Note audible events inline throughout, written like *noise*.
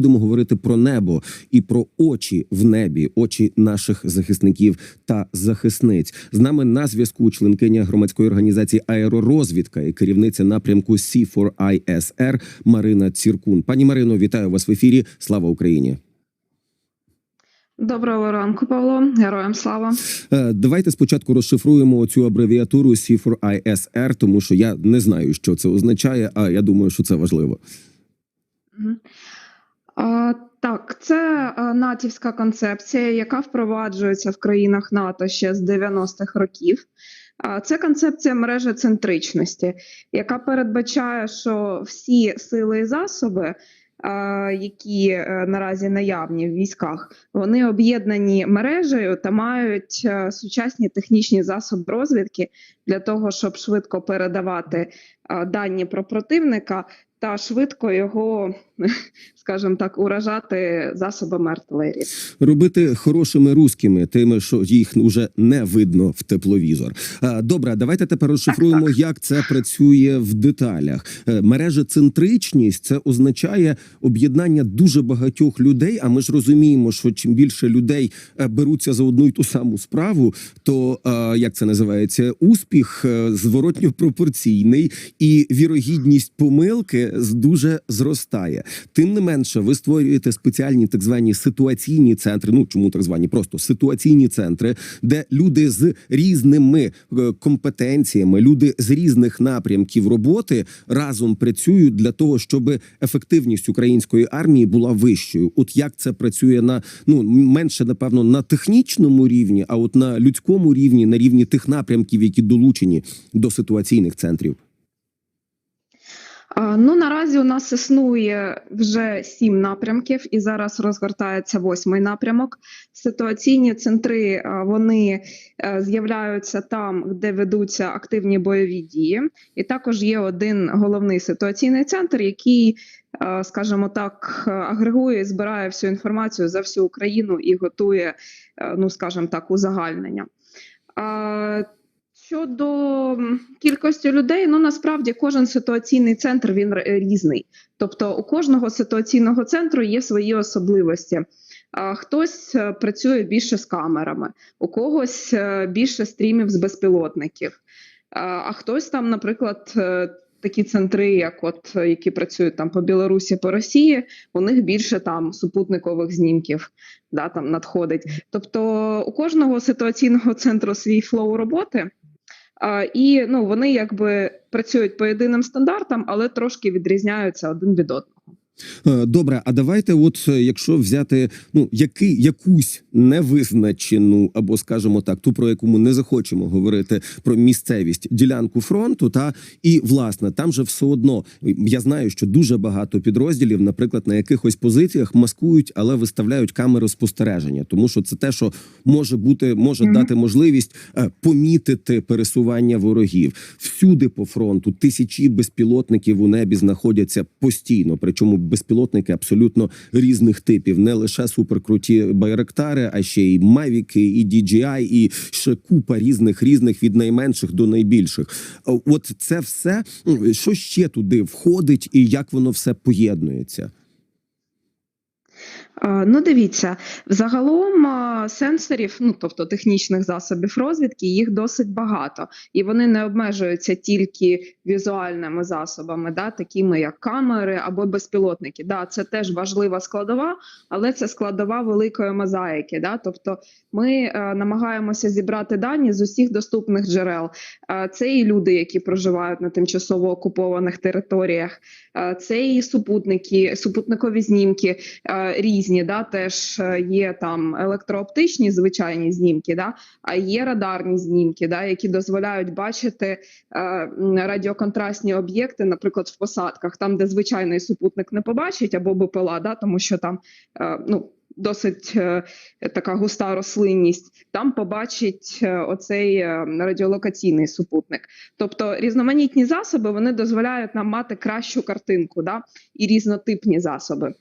будемо говорити про небо і про очі в небі, очі наших захисників та захисниць. З нами на зв'язку членкиня громадської організації Аеророзвідка і керівниця напрямку C4ISR Марина Ціркун. Пані Марино, вітаю вас в ефірі. Слава Україні! Доброго ранку, Павло. Героям слава. Е, Давайте спочатку розшифруємо цю абревіатуру C4ISR, тому що я не знаю, що це означає. А я думаю, що це важливо. Так, це натівська концепція, яка впроваджується в країнах НАТО ще з 90-х років. Це концепція мережецентричності, яка передбачає, що всі сили і засоби, які е, наразі наявні в військах, вони об'єднані мережею та мають е, сучасні технічні засоби розвідки для того, щоб швидко передавати дані про противника та швидко його, *laughs* скажімо так, уражати засобами артилерії. Робити хорошими руськими, тими, що їх вже не видно в тепловізор. Добре, давайте тепер розшифруємо, Так, як це працює в деталях. Е, Мережецентричність це означає об'єднання дуже багатьох людей. А ми ж розуміємо, що чим більше людей е, беруться за одну й ту саму справу, то е, як це називається, успіх зворотньо пропорційний і вірогідність помилки дуже зростає. Тим не менше, ви створюєте спеціальні так звані ситуаційні центри. Ну чому так звані? Просто ситуаційні центри, де люди з різними е, компетенціями, люди з різних напрямків роботи разом працюють для того, щоб ефективність української армії була вищою. От як це працює на ну менше, напевно, на технічному рівні, а от на людському рівні, на рівні тих напрямків, які долучені до ситуаційних центрів. Ну наразі у нас існує вже сім напрямків, і зараз розгортається восьмий напрямок. Ситуаційні центри вони е, з'являються там, де ведуться активні бойові дії, і також є один головний ситуаційний центр, який, е, скажімо так, е, агрегує і збирає всю інформацію за всю Україну і готує, ну скажімо так, узагальнення. Щодо кількості людей, ну насправді кожен ситуаційний центр він різний. Тобто у кожного ситуаційного центру є свої особливості. Хтось е, працює більше з камерами, у когось е, більше стрімів з безпілотників, а хтось там, наприклад, е, такі центри, як от які працюють там по Білорусі, по Росії, у них більше там супутникових знімків да, там надходить. Тобто у кожного ситуаційного центру свій флоу роботи. А, і ну, вони якби працюють по єдиним стандартам, але трошки відрізняються один від одного. Е, Добре, а давайте, от е, якщо взяти ну який якусь невизначену, або скажімо так, ту про яку ми не захочемо говорити про місцевість ділянку фронту, та і власне там же все одно я знаю, що дуже багато підрозділів, наприклад, на якихось позиціях маскують, але виставляють камери спостереження, тому що це те, що може бути, може Мгм. дати можливість е, помітити пересування ворогів всюди по фронту. Тисячі безпілотників у небі знаходяться постійно. Причому безпілотники абсолютно різних типів, не лише суперкруті байректари, а ще й мавіки, і DJI, і ще купа різних різних від найменших до найбільших. От це все що ще туди входить, і як воно все поєднується. А, Ну, дивіться, взагалом сенсорів, ну тобто технічних засобів розвідки, їх досить багато, і вони не обмежуються тільки візуальними засобами, да, такими як камери або безпілотники. Да, це теж важлива складова, але це складова великої мозаїки. Да, тобто ми е, намагаємося зібрати дані з усіх доступних джерел. Е, це і люди, які проживають на тимчасово окупованих територіях, е, це і супутники, супутникові знімки е, різні, да, теж е, є там електрооптичні звичайні знімки, да, а є радарні знімки, да, які дозволяють бачити е, радіоконтрастні об'єкти, наприклад, в посадках, там, де звичайний супутник не побачить, або БПЛА, да, тому що там е, ну, досить е, така густа рослинність, там побачить е, оцей е, радіолокаційний супутник. Тобто різноманітні засоби вони дозволяють нам мати кращу картинку, да, і різнотипні засоби.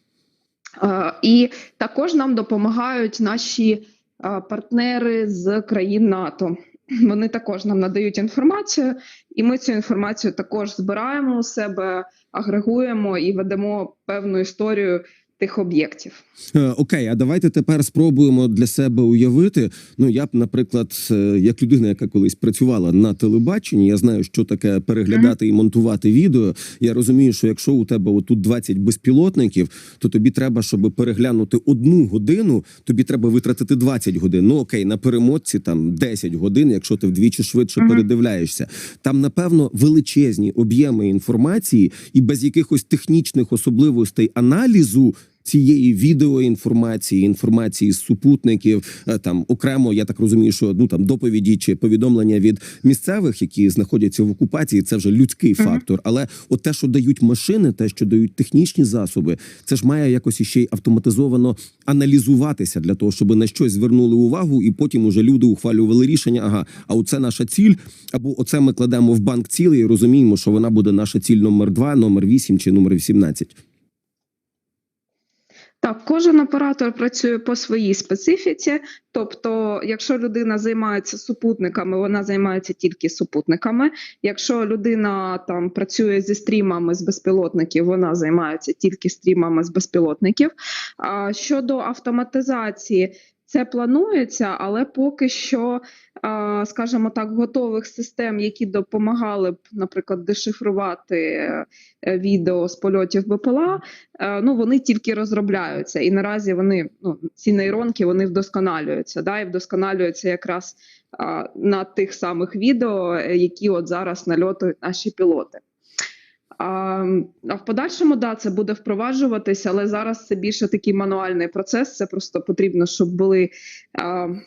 Е, І також нам допомагають наші е, партнери з країн НАТО. Вони також нам надають інформацію, і ми цю інформацію також збираємо у себе, агрегуємо і ведемо певну історію тих об'єктів. Е, Окей, а давайте тепер спробуємо для себе уявити. Ну я б, наприклад, е, як людина, яка колись працювала на телебаченні, я знаю, що таке переглядати і монтувати відео. Я розумію, що якщо у тебе отут 20 безпілотників, то тобі треба, щоб переглянути одну годину, тобі треба витратити 20 годин. Ну окей, на перемотці там 10 годин, якщо ти вдвічі швидше Мгм. передивляєшся. Там, напевно, величезні об'єми інформації, і без якихось технічних особливостей аналізу цієї відеоінформації, інформації з супутників, е, там окремо, я так розумію, що ну там доповіді чи повідомлення від місцевих, які знаходяться в окупації, це вже людський Мгм. фактор. Але от те, що дають машини, те, що дають технічні засоби, це ж має якось іще й автоматизовано аналізуватися для того, щоб на щось звернули увагу, і потім уже люди ухвалювали рішення. Ага, а оце наша ціль, або оце ми кладемо в банк цілий і розуміємо, що вона буде наша ціль номер 2, номер 8 чи номер 18. Так, кожен оператор працює по своїй специфіці. Тобто, якщо людина займається супутниками, вона займається тільки супутниками. Якщо людина там працює зі стрімами з безпілотників, вона займається тільки стрімами з безпілотників. А щодо автоматизації, це планується, але поки що, скажімо так, готових систем, які допомагали б, наприклад, дешифрувати е, відео з польотів БПЛА, е, ну вони тільки розробляються, і наразі вони ну ці нейронки вони вдосконалюються, да, і вдосконалюються якраз на тих самих відео, е, які от зараз нальотують наші пілоти. А, а в подальшому да, це буде впроваджуватися, але зараз це більше такий мануальний процес. Це просто потрібно, щоб були,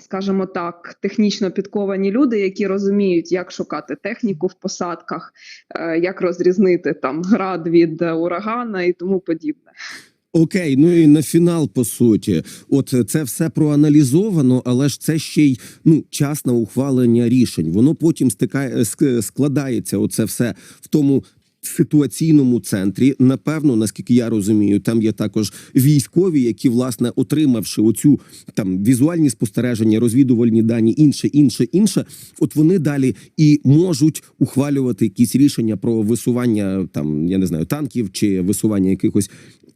скажімо так, технічно підковані люди, які розуміють, як шукати техніку в посадках, е, як розрізнити там град від е, урагана і тому подібне. Окей, ну і на фінал по суті, от це все проаналізовано, але ж це ще й ну час на ухвалення рішень. Воно потім стикає ск- складається. Оце все в тому. Ситуаційному центрі, напевно, наскільки я розумію, там є також військові, які власне отримавши оцю там візуальні спостереження, розвідувальні дані, інше, інше, інше. От вони далі і можуть ухвалювати якісь рішення про висування там, я не знаю, танків чи висування якихось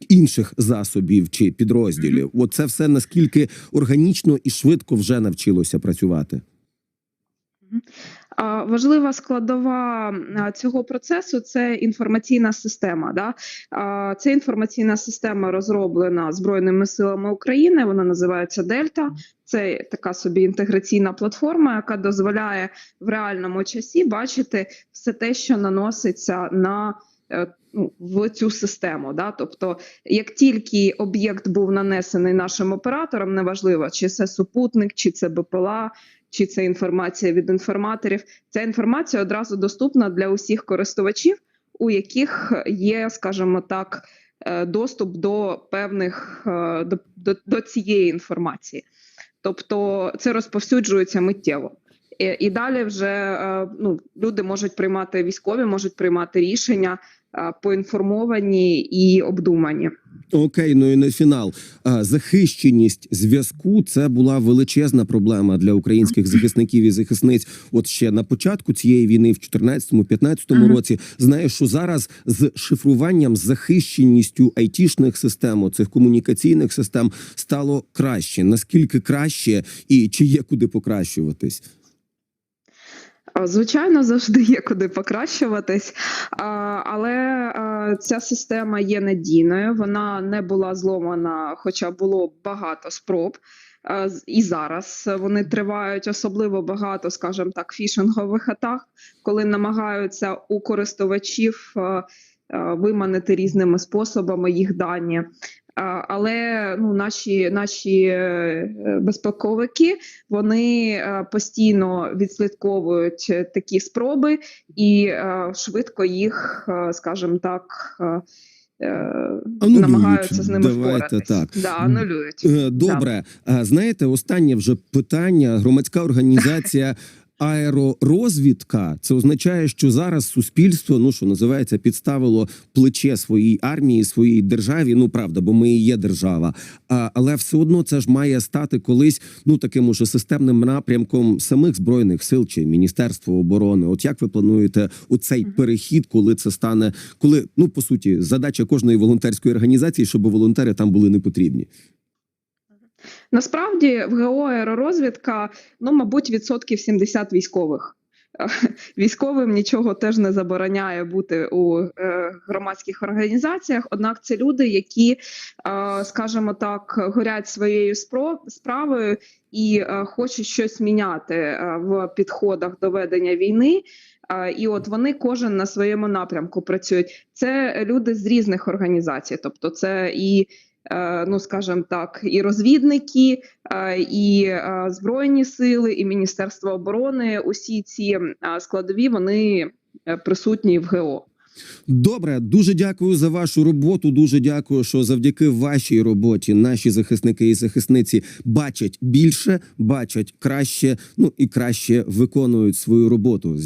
інших засобів чи підрозділів. От це все наскільки органічно і швидко вже навчилося працювати. Важлива складова цього процесу це інформаційна система. Да? Ця інформаційна система розроблена Збройними силами України. Вона називається Дельта. Це така собі інтеграційна платформа, яка дозволяє в реальному часі бачити все те, що наноситься на е, ну, в цю систему. Да? Тобто, як тільки об'єкт був нанесений нашим оператором, неважливо, чи це супутник, чи це БПЛА, чи це інформація від інформаторів. Ця інформація одразу доступна для усіх користувачів, у яких є, скажімо так, е, доступ до певних е, до, до, до цієї інформації. Тобто це розповсюджується миттєво. І, і далі вже е, ну, люди можуть приймати військові, можуть приймати рішення поінформовані і обдумані. Окей, ну і на фінал. Захищеність зв'язку це була величезна проблема для українських захисників і захисниць. От ще на початку цієї війни, в 14-15 Ага. році, знаю, що зараз з шифруванням, з захищеністю айтішних систем, цих комунікаційних систем стало краще. Наскільки краще, і чи є куди покращуватись? Звичайно, завжди є куди покращуватись, але ця система є надійною. Вона не була зломана, хоча було багато спроб. І зараз вони тривають особливо багато, скажімо так, фішингових атак, коли намагаються у користувачів виманити різними способами їх дані. Але ну, наші, наші е, безпековики вони е, постійно відслідковують е, такі спроби і швидко їх, скажімо так, Анулюють. намагаються з ними Давайте впоратись. так. Да, анулюють. Добре, А знаєте, останнє вже питання. Громадська організація аеророзвідка, це означає, що зараз суспільство, ну що називається, підставило плече своїй армії, своїй державі. Ну правда, бо ми і є держава. А, але все одно це ж має стати колись ну таким уже системним напрямком самих збройних сил чи міністерства оборони. От як ви плануєте у цей перехід, коли це стане, коли ну по суті задача кожної волонтерської організації, щоб волонтери там були не потрібні. Насправді в ГО аеророзвідка, ну, мабуть, відсотків 70 військових. *laughs* Військовим нічого теж не забороняє бути у е, громадських організаціях. Однак це люди, які, е, скажімо так, горять своєю справою і е, хочуть щось міняти в підходах до ведення війни. І от вони кожен на своєму напрямку працюють. Це люди з різних організацій, тобто це і ну скажімо так, і розвідники, е, і е, збройні сили, і Міністерство оборони. Усі ці е, складові вони е, присутні в ГО. Добре, дуже дякую за вашу роботу. Дуже дякую, що завдяки вашій роботі наші захисники і захисниці бачать більше, бачать краще, ну і краще виконують свою роботу.